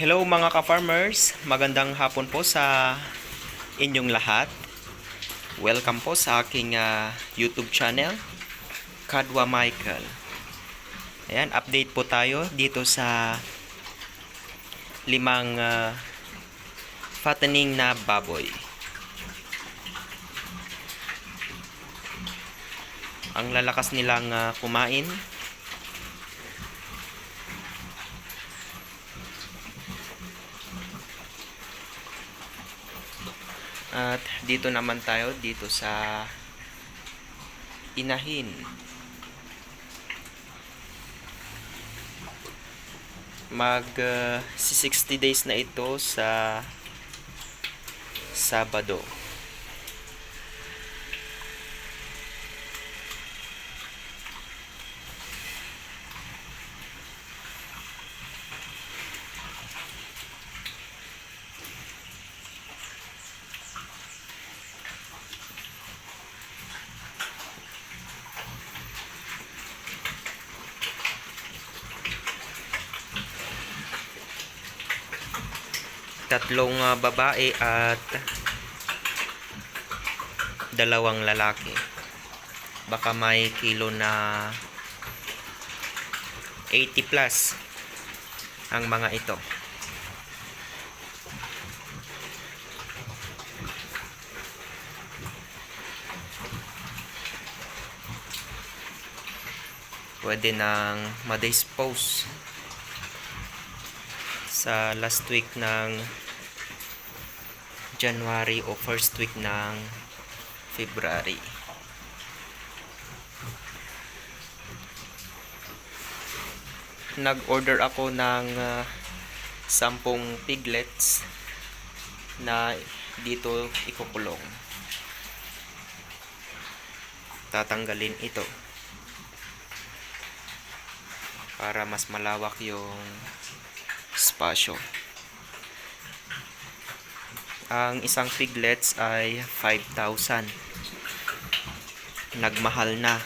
Hello mga ka-farmers, magandang hapon po sa inyong lahat. Welcome po sa aking ah, YouTube channel, Kadwa Michael. Ayan, update po tayo dito sa limang ah, fattening na baboy. Ang lalakas nilang ah, kumain At dito naman tayo dito sa inahin. Mag uh, si 60 days na ito sa Sabado. Tatlong uh, babae at dalawang lalaki. Baka may kilo na 80 plus ang mga ito. Pwede nang ma-dispose sa last week ng January o first week ng February. Nag-order ako ng uh, sampung piglets na dito ikukulong. Tatanggalin ito para mas malawak yung spasyo. Ang isang piglets ay 5,000. Nagmahal na